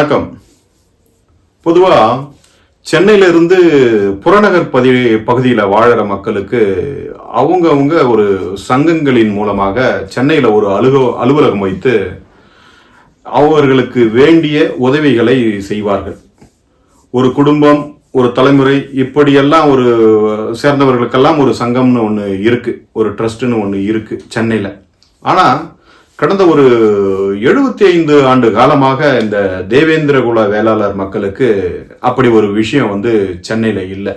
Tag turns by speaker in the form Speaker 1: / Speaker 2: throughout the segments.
Speaker 1: வணக்கம். பொதுவா சென்னையில இருந்து புறநகர் பதி பகுதியில் வாழற மக்களுக்கு அவங்கவுங்க ஒரு சங்கங்களின் மூலமாக சென்னையில் ஒரு அலுவ அலுவலகம் வைத்து அவர்களுக்கு வேண்டிய உதவிகளை செய்வார்கள். ஒரு குடும்பம் ஒரு தலைமுறை இப்படியெல்லாம் ஒரு சேர்ந்தவர்களுக்கெல்லாம் ஒரு சங்கம்னு ஒன்று இருக்கு. ஒரு ட்ரஸ்ட்னு ஒன்று இருக்கு சென்னையில். ஆனால் கடந்த ஒரு எழுபத்தி ஐந்து ஆண்டு காலமாக இந்த தேவேந்திரகுல வேளாளர் மக்களுக்கு அப்படி ஒரு விஷயம் வந்து சென்னையில் இல்லை.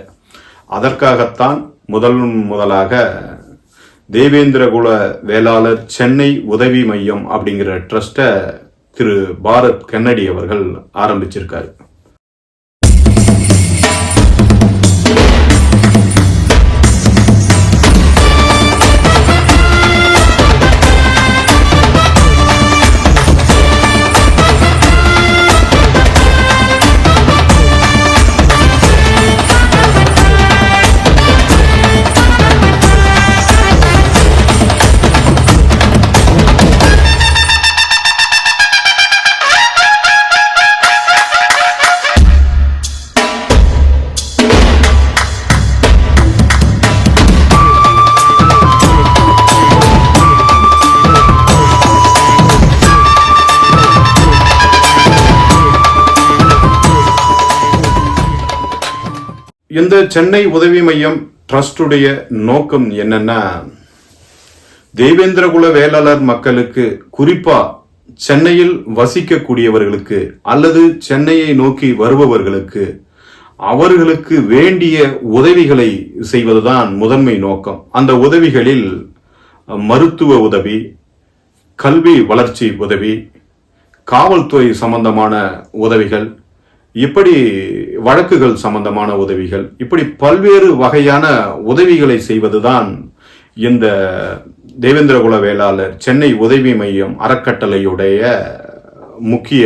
Speaker 1: அதற்காகத்தான் முதல் முதலாக தேவேந்திரகுல வேளாளர் சென்னை உதவி மையம் அப்படிங்கிற ட்ரஸ்ட்டை திரு பாரத் கன்னடி அவர்கள் ஆரம்பிச்சிருக்காரு. இந்த சென்னை உதவி மையம் ட்ரஸ்டுடைய நோக்கம் என்னன்னா தேவேந்திரகுல வேளாளர் மக்களுக்கு குறிப்பா சென்னையில் வசிக்கக்கூடியவர்களுக்கு அல்லது சென்னையை நோக்கி வருபவர்களுக்கு அவர்களுக்கு வேண்டிய உதவிகளை செய்வதுதான் முதன்மை நோக்கம். அந்த உதவிகளில் மருத்துவ உதவி கல்வி வளர்ச்சி உதவி காவல்துறை சம்பந்தமான உதவிகள் இப்படி வழக்குகள் சம்பந்தமான உதவிகள் இப்படி பல்வேறு வகையான உதவிகளை செய்வதுதான் இந்த தேவேந்திரகுல வேளாளர் சென்னை உதவி மையம் அறக்கட்டளையுடைய முக்கிய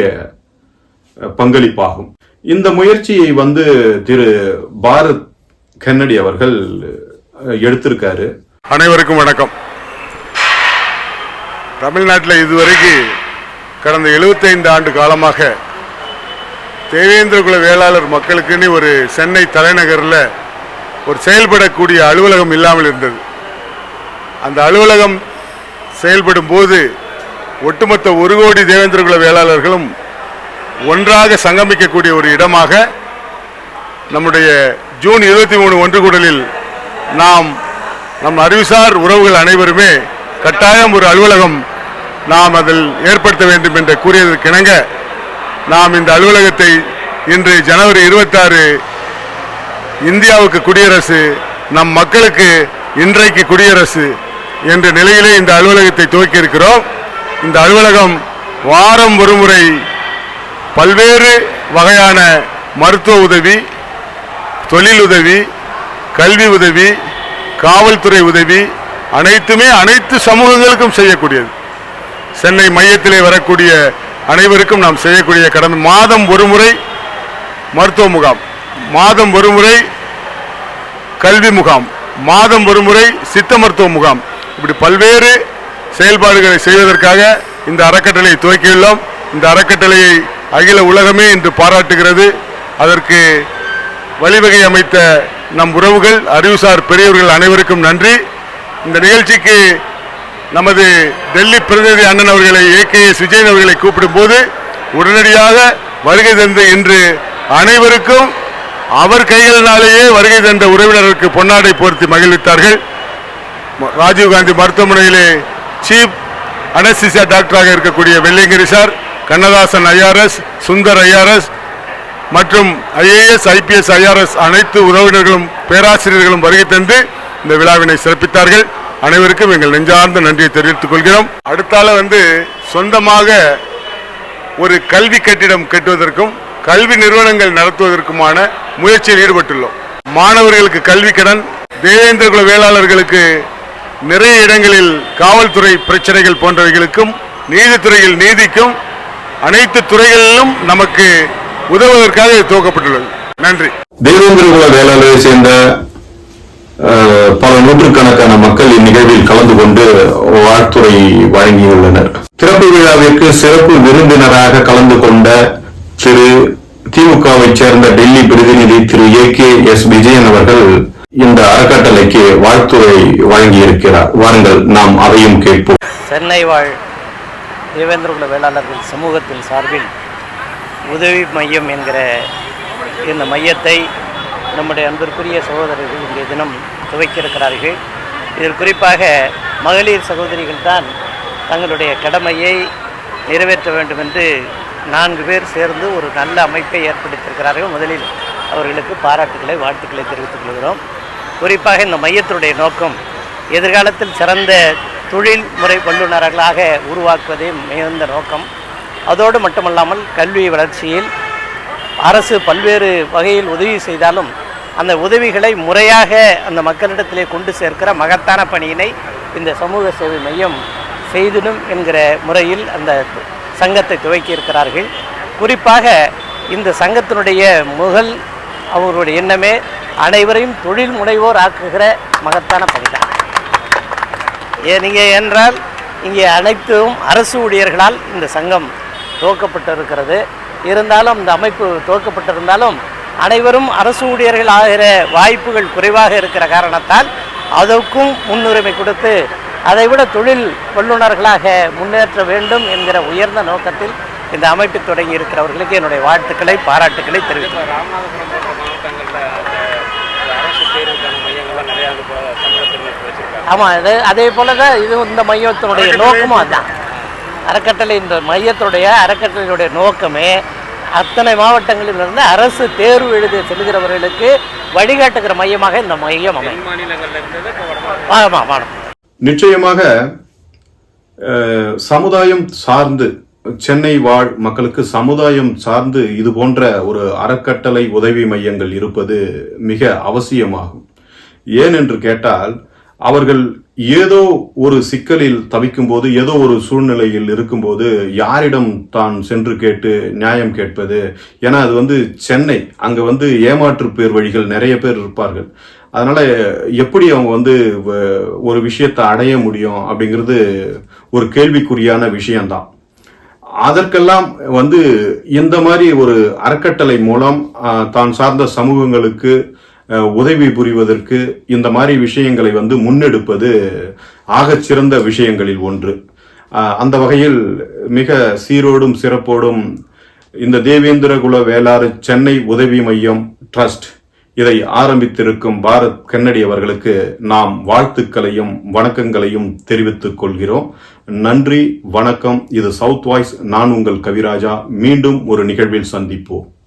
Speaker 1: பங்களிப்பாகும். இந்த முயற்சியை வந்து திரு பாரத் கன்னடி அவர்கள் எடுத்திருக்காரு.
Speaker 2: அனைவருக்கும் வணக்கம். தமிழ்நாட்டில் இதுவரைக்கு கடந்த 75 ஆண்டு காலமாக தேவேந்திரகுல வேளாளர் மக்களுக்குன்னு ஒரு சென்னை தலைநகரில் ஒரு செயல்படக்கூடிய அலுவலகம் இல்லாமல் இருந்தது. அந்த அலுவலகம் செயல்படும் போது ஒட்டுமொத்த ஒரு கோடி தேவேந்திரகுல வேளாளர்களும் ஒன்றாக சங்கமிக்கக்கூடிய ஒரு இடமாக நம்முடைய ஜூன் இருபத்தி மூணு ஒன்று கூடலில் நாம் நம் அறிவுசார் உறவுகள் அனைவருமே கட்டாயம் ஒரு அலுவலகம் நாம் அதில் ஏற்படுத்த வேண்டும் என்று கூறியதற்கிணங்க நாம் இந்த அலுவலகத்தை இன்று ஜனவரி இருபத்தாறு இந்தியாவுக்கு குடியரசு நம் மக்களுக்கு இன்றைக்கு குடியரசு என்ற நிலையிலே இந்த அலுவலகத்தை துவக்கி இருக்கிறோம் இந்த அலுவலகம் வாரம் ஒரு முறை பல்வேறு வகையான மருத்துவ உதவி தொழில் உதவி கல்வி உதவி காவல்துறை உதவி அனைத்துமே அனைத்து சமூகங்களுக்கும் செய்யக்கூடியது. சென்னை மையத்திலே வரக்கூடிய அனைவருக்கும் நாம் செய்யக்கூடிய கடமை மாதம் ஒரு முறை மருத்துவ முகாம். மாதம் ஒரு முறை கல்வி முகாம். மாதம் ஒரு முறை சித்த மருத்துவ முகாம். இப்படி பல்வேறு செயல்பாடுகளை செய்வதற்காக இந்த அறக்கட்டளையை துவக்கியுள்ளோம். இந்த அறக்கட்டளையை அகில உலகமே இன்று பாராட்டுகிறது. அதற்கு வழிவகை அமைத்த நம் உறவுகள் அறிவுசார் பெரியவர்கள் அனைவருக்கும் நன்றி. இந்த நிகழ்ச்சிக்கு நமது டெல்லி பிரதிநிதி அண்ணன் அவர்களை ஏகேஎஸ் விஜயன் அவர்களை கூப்பிடும்போது உடனடியாக வருகை தந்து இன்று அனைவருக்கும் அவர் கைகளினாலேயே வருகை தந்த உறவினருக்கு பொன்னாடை போர்த்தி மகிழ்வித்தார்கள். ராஜீவ்காந்தி மருத்துவமனையிலே சீஃப் அனஸ்திசியா டாக்டராக இருக்கக்கூடிய Velliangiri sir Kannadasan IRS Sundar IRS மற்றும் ஐஏஎஸ் ஐபிஎஸ் ஐஆர்எஸ் அனைத்து உறவினர்களும் பேராசிரியர்களும் வருகை தந்து இந்த விழாவினை சிறப்பித்தார்கள். அனைவருக்கும் எங்கள் நெஞ்சார்ந்த நன்றியை தெரிவித்துக் கொள்கிறோம். அடுத்தால வந்து சொந்தமாக ஒரு கல்வி கட்டிடம் கட்டுவதற்கும் கல்வி நிறுவனங்கள் நடத்துவதற்குமான முயற்சியில் ஈடுபட்டுள்ளோம். மாணவர்களுக்கு கல்வி கடன் தேவேந்திரகுல வேளாளர்களுக்கு நிறைய இடங்களில் காவல்துறை பிரச்சனைகள் போன்றவைகளுக்கும் நீதித்துறையில் நீதிக்கும் அனைத்து துறைகளிலும் நமக்கு உதவுவதற்காக துவக்கப்பட்டுள்ளது. நன்றி.
Speaker 1: தேவேந்திரகுல வேளாளரை சேர்ந்த பல நூற்றுக்கணக்கான மக்கள் இந்நிகழ்வில் கலந்து கொண்டு வாழ்த்துறை வழங்கியுள்ளனர். திறப்பு விழாவிற்கு சிறப்பு விருந்தினராக கலந்து கொண்ட திரு திமுகவை சேர்ந்த டெல்லி பிரதிநிதி Thiru A K S Vijayan அவர்கள் இந்த அறக்கட்டளைக்கு வாழ்த்துறை வழங்கியிருக்கிறார். வாருங்கள் நாம் அதையும் கேட்போம்.
Speaker 3: சென்னை வாழ் தேவேந்திரகுல வேளாளர்கள் சமூகத்தின் சார்பில் உதவி மையம் என்கிற இந்த மையத்தை நம்முடைய அன்பிற்குரிய சகோதரர்கள் இன்றைய தினம் துவைக்கிருக்கிறார்கள். இதில் குறிப்பாக மகளிர் சகோதரிகள் தான் தங்களுடைய கடமையை நிறைவேற்ற வேண்டும் என்று நான்கு பேர் சேர்ந்து ஒரு நல்ல அமைப்பை ஏற்படுத்தியிருக்கிறார்கள். முதலில் அவர்களுக்கு பாராட்டுக்களை வாழ்த்துக்களை தெரிவித்துக் கொள்கிறோம். குறிப்பாக இந்த மையத்தினுடைய நோக்கம் எதிர்காலத்தில் சிறந்த தொழில் முறை வல்லுநர்களாக உருவாக்குவதே மிகுந்த நோக்கம். அதோடு மட்டுமல்லாமல் கல்வி வளர்ச்சியில் அரசு பல்வேறு வகையில் உதவி செய்தாலும் அந்த உதவிகளை முறையாக அந்த மக்களிடத்திலே கொண்டு சேர்க்கிற மகத்தான பணியினை இந்த சமூக சேவை மையம் செய்திடும் என்கிற முறையில் அந்த சங்கத்தை துவக்கி இருக்கிறார்கள். குறிப்பாக இந்த சங்கத்தினுடைய முதல் அவர்களுடைய எண்ணமே அனைவரையும் தொழில் முனைவோர் ஆக்குகிற மகத்தான பணிதான். ஏ நீங்கள் என்றால் இங்கே அனைத்தும் அரசு ஊழியர்களால் இந்த சங்கம் துவக்கப்பட்டிருக்கிறது. இருந்தாலும் இந்த அமைப்பு துவக்கப்பட்டிருந்தாலும் அனைவரும் அரசு ஊழியர்கள் ஆகிற வாய்ப்புகள் குறைவாக இருக்கிற காரணத்தால் அதற்கும் முன்னுரிமை கொடுத்து அதைவிட தொழில் வல்லுநர்களாக முன்னேற்ற வேண்டும் என்கிற உயர்ந்த நோக்கத்தில் இந்த அமைப்பு தொடங்கி இருக்கிறவர்களுக்கு என்னுடைய வாழ்த்துக்களை பாராட்டுக்களை
Speaker 4: தெரிவிக்கிறேன்
Speaker 3: ஆமாம் அது அதே போல தான் இது இந்த மையத்தினுடைய நோக்கமும் அதுதான். அறக்கட்டளை இந்த மையத்துடைய அறக்கட்டளையுடைய நோக்கமே அத்தனை மாவட்டங்களிலிருந்து அரசு தேர்வு எழுதி செல்கிறவர்களுக்கு வழிகாட்டுகிற மையமாக இந்த மையம் அமையும்.
Speaker 1: நிச்சயமாக சமுதாயம் சார்ந்து சென்னை வாழ் மக்களுக்கு சமுதாயம் சார்ந்து இது போன்ற ஒரு அறக்கட்டளை உதவி மையங்கள் இருப்பது மிக அவசியமாகும். ஏன் என்று கேட்டால் அவர்கள் ஏதோ ஒரு சிக்கலில் தவிக்கும் போது ஏதோ ஒரு சூழ்நிலையில் இருக்கும்போது யாரிடம் தான் சென்று கேட்டு நியாயம் கேட்பது? ஏன்னா அது வந்து சென்னை அங்கே வந்து ஏமாற்று பேர் வழிகள் நிறைய பேர் இருப்பார்கள். அதனால் எப்படி அவங்க வந்து வ- ஒரு விஷயத்தை அடைய முடியும் அப்படிங்கிறது ஒரு கேள்விக்குறியான விஷயம்தான். அதற்கெல்லாம் வந்து இந்த மாதிரி ஒரு அறக்கட்டளை மூலம் தான் சார்ந்த சமூகங்களுக்கு உதவி புரிவதற்கு இந்த மாதிரி விஷயங்களை வந்து முன்னெடுப்பது ஆகச் சிறந்த விஷயங்களில் ஒன்று. அந்த வகையில் மிக சீரோடும் சிறப்போடும் இந்த தேவேந்திர குல வேளாறு சென்னை உதவி மையம் ட்ரஸ்ட் இதை ஆரம்பித்திருக்கும் பாரத் கன்னடி அவர்களுக்கு நாம் வாழ்த்துக்களையும் வணக்கங்களையும் தெரிவித்துக் கொள்கிறோம். நன்றி வணக்கம். இது சவுத் வாய்ஸ். நான் உங்கள் கவிராஜா. மீண்டும் ஒரு நிகழ்வில் சந்திப்போம்.